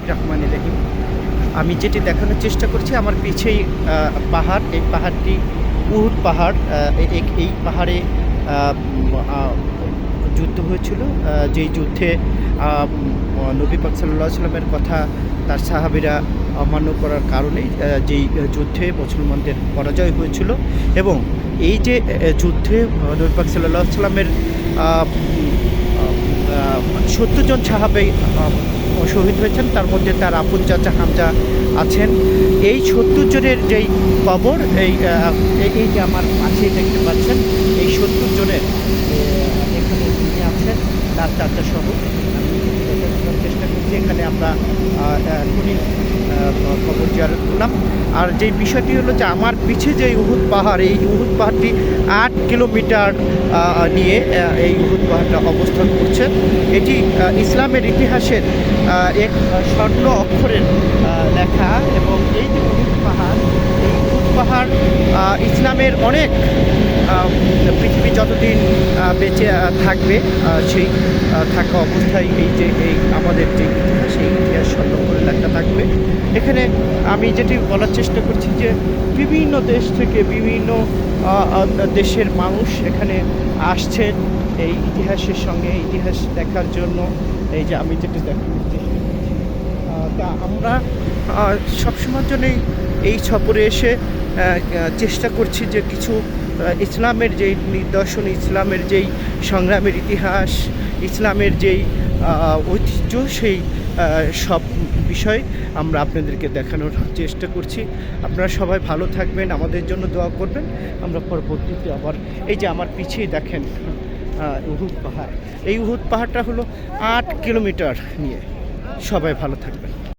রহমান রহিম আমি যেটি দেখানোর চেষ্টা করছি, আমার পিছেই পাহাড়, এই পাহাড়টি উহুদ পাহাড় এই পাহাড়ে যুদ্ধ হয়েছিল যেই যুদ্ধে নবী পাক সাল্লামের কথা তার সাহাবিরা অমান্য করার কারণেই যেই যুদ্ধে মুসলমানদের পরাজয় হয়েছিল এবং এই যে যুদ্ধে নবী পাক সাল্লামের সত্তর জন সাহাবে শহীদ হয়েছেন। তার মধ্যে তার আপুর চাচা হামজা আছেন। এই সত্তর জনের যেই কবর এই এই- যে আমার পাশে দেখতে পাচ্ছেন এই সত্তর জনের এখানে তিনি আছেন তার চাচা সহ আমি চেষ্টা করছি। এখানে আমরা আহ, আহ, কবর করলাম। আর যে বিষয়টি হলো যে আমার পিছে যে উহুদ পাহাড় এই উহুদ পাহাড়টি আট কিলোমিটার নিয়ে এই উহুদ পাহাড়টা অবস্থান করছে। এটি ইসলামের ইতিহাসের এক স্বর্ণ অক্ষরের লেখা এবং এই যে উহুদ পাহাড় এই উহুদ পাহাড় ইসলামের অনেক পৃথিবী যতদিন বেঁচে থাকবে সেই থাকা অবস্থায় এই যে এই আমাদের যে ইতিহাস এই ইতিহাস স্বর্ণ করে এখানে আমি যেটি বলার চেষ্টা করছি যে বিভিন্ন দেশ থেকে বিভিন্ন দেশের মানুষ এখানে আসছেন এই ইতিহাসের সঙ্গে ইতিহাস দেখার জন্য। এই যে আমি যেটি দেখানোর চেষ্টা করছি তা আমরা সবসময়ের জন্যই এই সফরে এসে চেষ্টা করছি যে কিছু ইসলামের যেই নিদর্শন, ইসলামের যেই সংগ্রামের ইতিহাস, ইসলামের যেই ঐতিহ্য, সেই সব বিষয় আমরা আপনাদেরকে দেখানোর চেষ্টা করছি। আপনারা সবাই ভালো থাকবেন, আমাদের জন্য দোয়া করবেন। আমরা পরবর্তীতে আবার এই যে আমার পিছিয়ে দেখেন উহুদ পাহাড়। এই উহুদ পাহাড়টা হলো আট কিলোমিটার নিয়ে। সবাই ভালো থাকবেন।